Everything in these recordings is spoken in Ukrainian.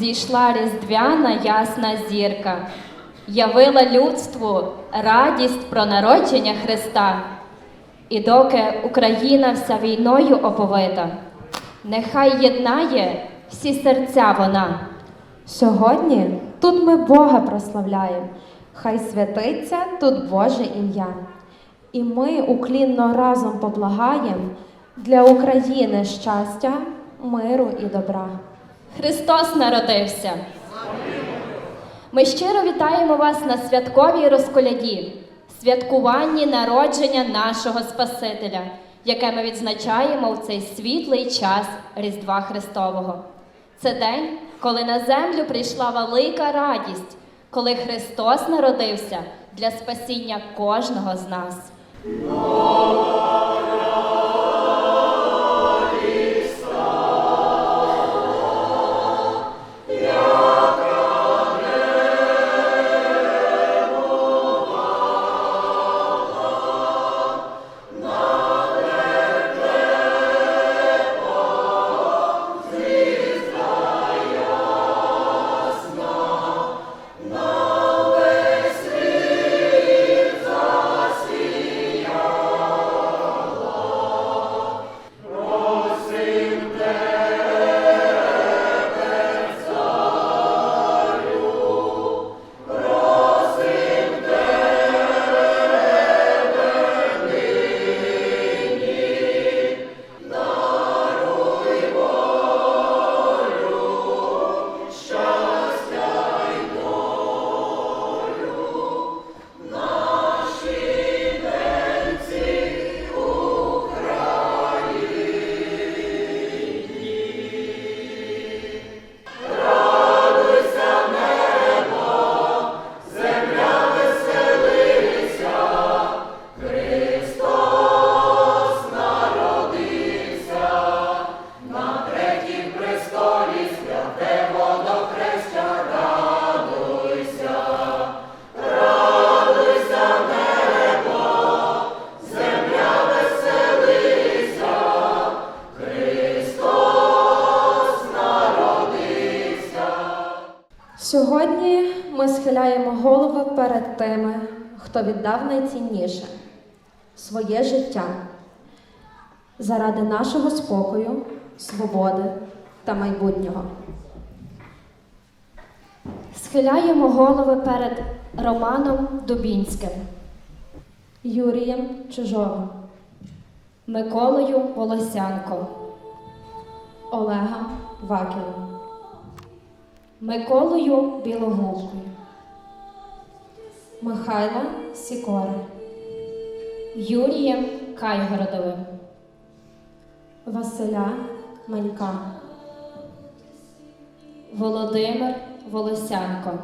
зійшла різдвяна ясна зірка, явила людству радість про народження Христа. І доки Україна вся війною оповита, нехай єднає всі серця вона. Сьогодні тут ми Бога прославляємо, хай святиться тут Боже ім'я. І ми уклінно разом поблагаєм для України щастя, миру і добра. Христос народився. Ми щиро вітаємо вас на святковій розколяді, святкуванні народження нашого Спасителя, яке ми відзначаємо в цей світлий час Різдва Христового. Це день, коли на землю прийшла велика радість, коли Христос народився для спасіння кожного з нас. Тими, хто віддав найцінніше своє життя заради нашого спокою, свободи та майбутнього. Схиляємо голови перед Романом Дубінським, Юрієм Чижовим, Миколою Волосянко, Олегом Вакілом, Миколою Білогубкою, Михайла Сікори, Юрієм Кайгородовим, Василя Манька, Володимир Волосянко,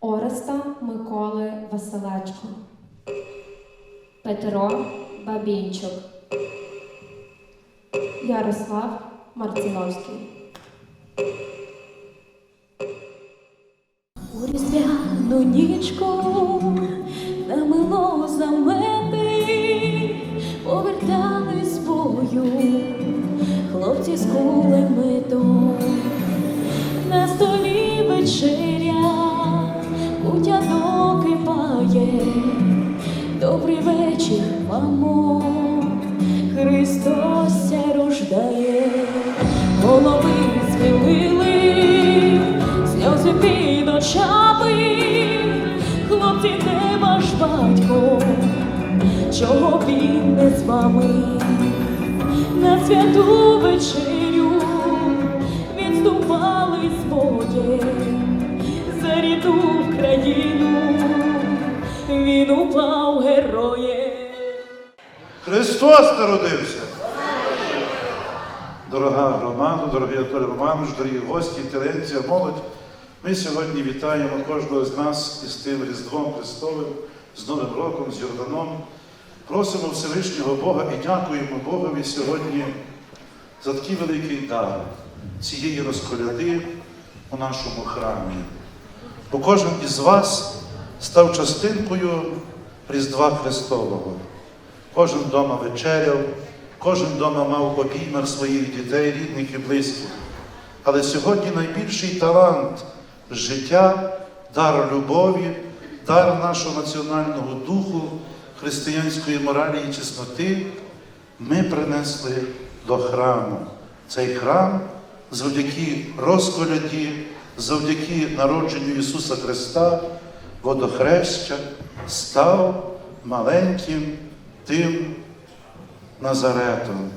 Ореста Миколи Василечко, Петро Бабінчук, Ярослав Марциновський. Різдвяну нічку намило замети, повертались з бою, хлопці з кулеметом, на столі вечеря, кутя докипає, добрий вечір, мамо, Христос ся рождає, голови схилили, сльози під очами, батько, чого він не з вами, на святу вечерю відступали боєм за рідну країну, він упав героєм. Христос народився. Дорога громада, дорогий Анатолій Романович, дорогі гості, інтелігенція, молодь. Ми сьогодні вітаємо кожного з нас із тим Різдвом Христовим, з Новим роком, з Йорданом. Просимо Всевишнього Бога і дякуємо Богові сьогодні за такий великий дар цієї розколяди у нашому храмі. Бо кожен із вас став частинкою Різдва Христового. Кожен вдома вечеряв, кожен вдома мав обіймах своїх дітей, рідних і близьких. Але сьогодні найбільший талант життя, дар любові, дар нашого національного духу, християнської моралі і чесноти ми принесли до храму. Цей храм завдяки розколяді, завдяки народженню Ісуса Христа, водохреща, став маленьким тим Назаретом.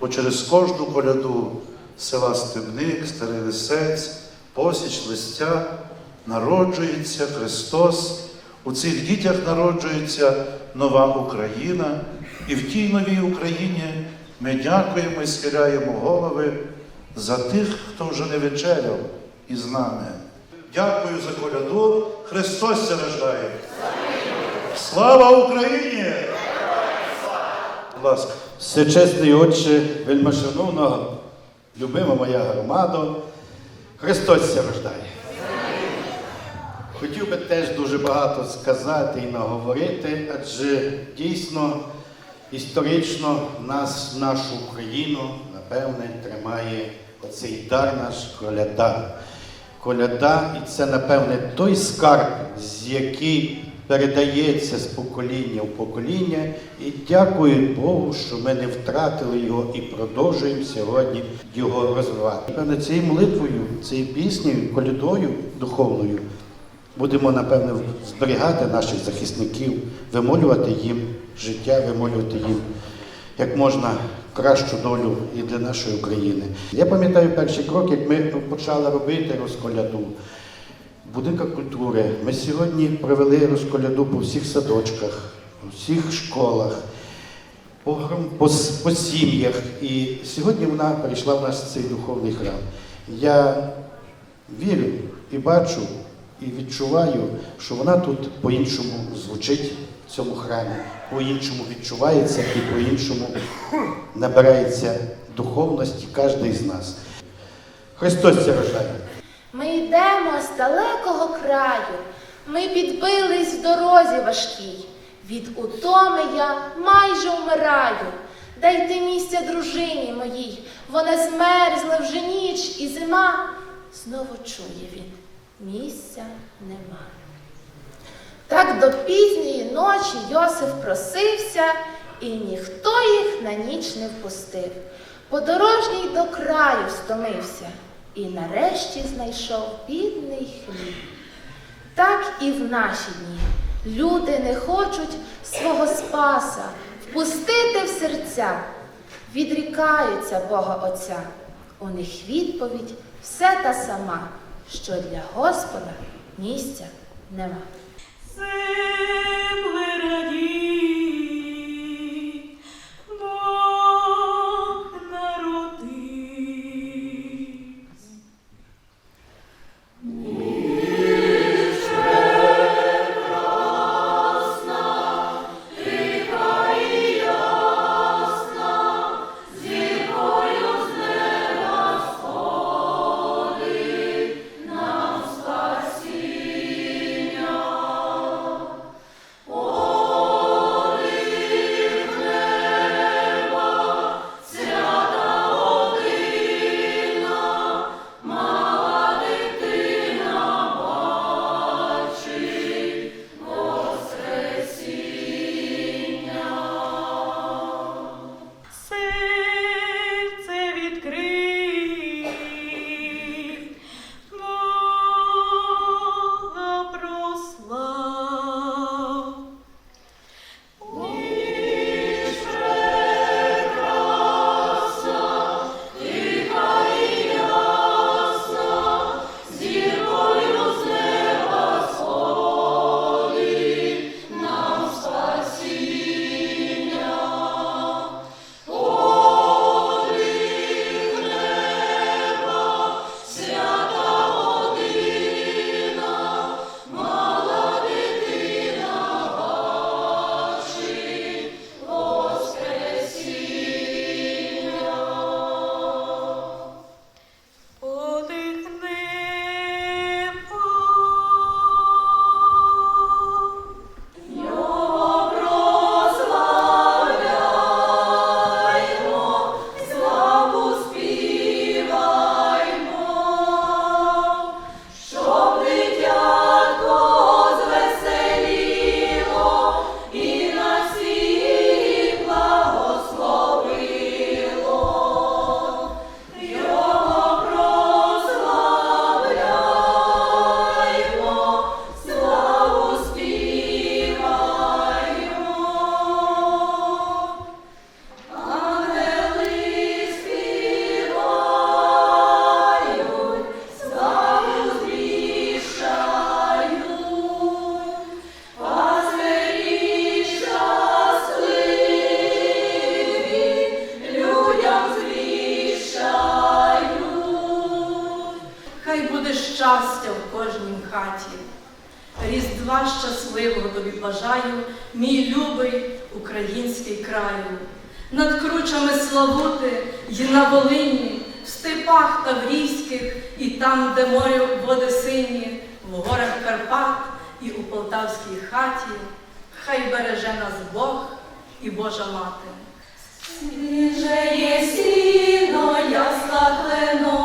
Бо через кожну коляду села Стебник, Старий Лисець, Посіч, Листя народжується Христос. У цих дітях народжується нова Україна. І в тій новій Україні ми дякуємо і схиляємо голови за тих, хто вже не вечеряв із нами. Дякую за коляду. Христос ся рождає. Слава Україні! Будь ласка. Всечесний Отче, вельмишановна, любима моя громада, Христос рождає. Хотів би теж дуже багато сказати і наговорити, адже дійсно історично нас, нашу Україну, напевне, тримає оцей дар наш коляда. Коляда, і це, напевне, той скарб, з який передається з покоління в покоління. І дякую Богу, що ми не втратили його і продовжуємо сьогодні його розвивати. Напевне, цією молитвою, цією піснею, колядою духовною будемо, напевне, зберігати наших захисників, вимолювати їм життя, вимолювати їм як можна кращу долю і для нашої України. Я пам'ятаю перший крок, як ми почали робити розколяду в будинках культури. Ми сьогодні провели розколяду по всіх садочках, по всіх школах, по, по, по сім'ях. І сьогодні вона перейшла в наш цей духовний храм. Я вірю і бачу, і відчуваю, що вона тут по-іншому звучить в цьому храмі, по-іншому відчувається і по-іншому набирається духовності кожен з нас. Христос ся рождає. Ми йдемо з далекого краю, ми підбились в дорозі важкій. Від утоми я майже вмираю. Дайте місця дружині моїй, вона змерзла вже ніч і зима. Знову чує він, місця нема. Так до пізньої ночі Йосиф просився, і ніхто їх на ніч не впустив. Подорожній до краю стомився і нарешті знайшов бідний хліб. Так і в наші дні люди не хочуть свого спаса впустити в серця, відрікаються Бога Отця. У них відповідь все та сама, що для Господа місця нема. Свіже є сіно, я кленові,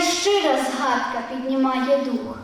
хай щира згадка піднімає дух.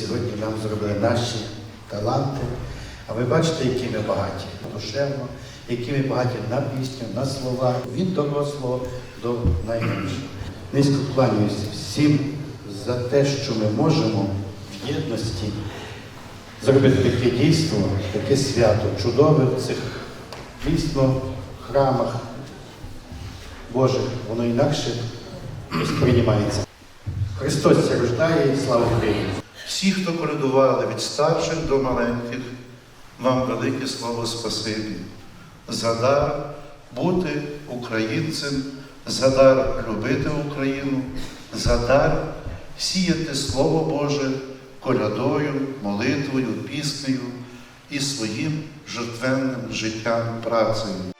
Сьогодні нам зробили наші таланти. А ви бачите, які ми багаті душевно, які ми багаті на пісню, на слова, від дорослого до найменшого. Низько кланяюся всім за те, що ми можемо в єдності зробити таке дійство, таке свято, чудове в цих дійсно храмах Божих, воно інакше сприймається. Христос рождає і слава Україні! Всі, хто колядували від старших до маленьких, вам велике слово спасибі. За дар бути українцем, за дар любити Україну, за дар сіяти Слово Боже колядою, молитвою, піснею і своїм жертвенним життям працею.